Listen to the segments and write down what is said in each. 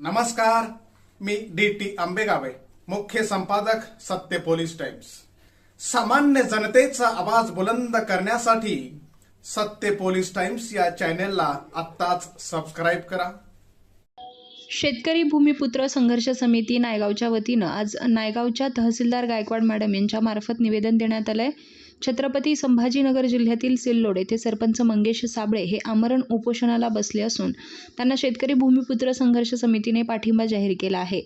नमस्कार मी D T आंबेगावे मुख्य संपादक सत्य पोलीस टाइम्स. सामान्य जनतेचा आवाज बुलंद करण्यासाठी सत्य पोलीस टाइम्स या चॅनेलला आत्ताच सबस्क्राईब करा. शेतकरी भूमिपुत्र संघर्ष समिती नायगावच्या वतीनं आज नायगावच्या तहसीलदार गायकवाड मॅडम यांच्या मार्फत निवेदन देण्यात आलंय. छत्रपती संभाजीनगर जिल्ह्यातील सिल्लोड येथे सरपंच मंगेश साबळे हे आमरण उपोषणाला बसले असून त्यांना शेतकरी भूमिपुत्र संघर्ष समितीने पाठिंबा जाहीर केला आहे.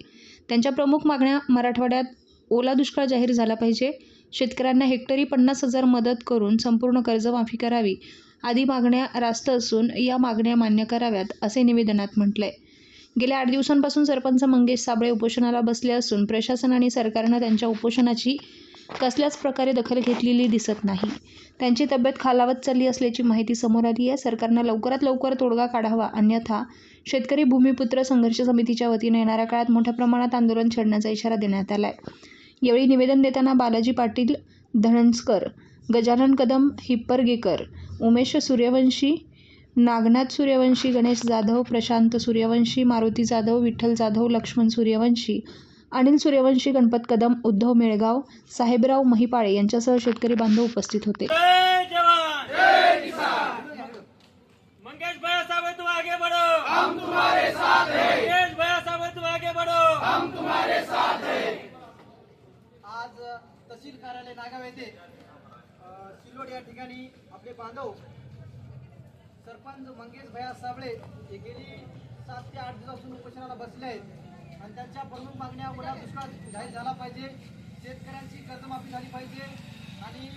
त्यांच्या प्रमुख मागण्या मराठवाड्यात ओला दुष्काळ जाहीर झाला पाहिजे. शेतकऱ्यांना हेक्टरी पन्नास हजार मदत करून संपूर्ण कर्जमाफी करावी आदी मागण्या रास्त असून या मागण्या मान्य कराव्यात असे निवेदनात म्हटलंय. गेल्या आठ दिवसांपासून सरपंच मंगेश साबळे उपोषणाला बसले असून प्रशासन आणि सरकारनं त्यांच्या उपोषणाची कसल्याच प्रकारे दखल घेतलेली दिसत नाही. त्यांची तब्येत खालावत चालली असल्याची माहिती समोर आली. आहे सरकारनं लवकरात लवकर तोडगा काढावा. अन्यथा शेतकरी भूमिपुत्र संघर्ष समितीच्या वतीनं येणाऱ्या काळात मोठ्या प्रमाणात आंदोलन छेडण्याचा इशारा देण्यात आला आहे यावेळी निवेदन देताना बालाजी पाटील धनंजकर गजानन कदम हिप्परगेकर उमेश सूर्यवंशी नागनाथ सूर्यवंशी गणेश जाधव प्रशांत सूर्यवंशी मारुती जाधव विठ्ठल जाधव लक्ष्मण सूर्यवंशी अनिल सूर्यवंशी गणपत कदम उद्धव मेळगाव साहेबराव महिपाळे यांच्यासह शेतकरी बांधव उपस्थित होते. जय जवान! जय किसान मंगेश भैया साहब तुम आगे बढ़ो! हम तुम्हारे साथ हैं। मंगेश भैया साहब तुम आगे बढ़ो! हम आज तहसील कार्यालय नागाव येथे सिल्लोड या ठिकाणी आपले बांधव सरपंच मंगेश भया साबळे हे गेली सात ते आठ दिवसापासून उपोषणाला बसले आहेत. आणि त्यांच्या प्रमुख मागण्या ओला दुष्काळ जाहीर झाला पाहिजे. शेतकऱ्यांची कर्जमाफी झाली पाहिजे. आणि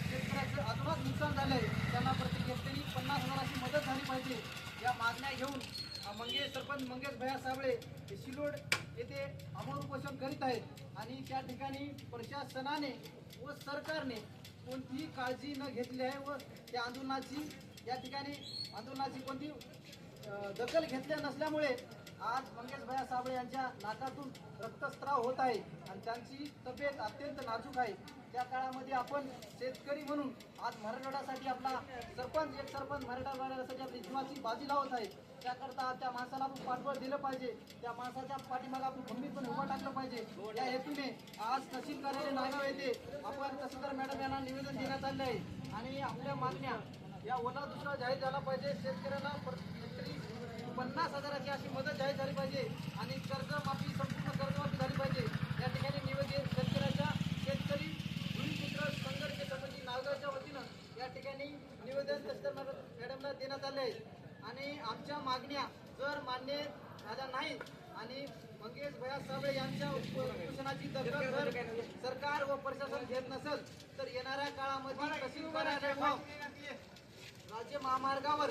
शेतकऱ्याचं अतोनात नुकसान झालं आहे त्यांना प्रत्येक हेक्टरी पन्नास हजाराची मदत झाली पाहिजे. या मागण्या घेऊन मंगेश सरपंच मंगेश भया साबळे हे शिलोड येथे अमोल उपोषण करीत आहेत. आणि त्या ठिकाणी प्रशासनाने व सरकारने कोणतीही काळजी न घेतली आहे व त्या आंदोलनाची या ठिकाणी आंदोलनाची कोणती दखल घेतल्या नसल्यामुळे आज मंगेश भया साबळे यांच्या नाकातून रक्तस्त्राव होत आहे आणि त्यांची तब्येत अत्यंत नाजूक आहे. त्या काळामध्ये आपण शेतकरी म्हणून आज मराठवाड्यासाठी आपला सरपंच एक सरपंच मराठवाड्यासाठी आपली जीवाची बाजी लावत आहे त्याकरता त्या माणसाला आपण पाठबळ दिलं पाहिजे. त्या माणसाच्या पाठीमागे आपण खंबीरपणे उभं टाकलं पाहिजे. या हेतूने आज तहसील कार्यालय नागाव येथे आपण तहसीलदार मॅडम यांना निवेदन देण्यात आले आहे. आणि आपल्या मागण्या या ओला दुष्काळ जाहीर झाला पाहिजे. शेतकऱ्याला प्रत्येक अशी मदत जाहीर झाली पाहिजे आणि कर्जमाफी संपूर्ण कर्जमाफी झाली पाहिजे. या ठिकाणी निवेदन शेतकऱ्याच्या शेतकरी भूमिपुत्र संघर्ष समिती नागावच्या वतीनं या ठिकाणी निवेदन तहसीलदार मॅडमला देण्यात आले आहे आणि आमच्या मागण्या जर मान्य झाल्या नाहीत आणि मंगेश भया साबळे यांच्या उपोषणाची दखल जर सरकार व प्रशासन घेत नसेल तर येणाऱ्या काळामध्ये तहसील कार्यालयावर राज्य महामार्गावर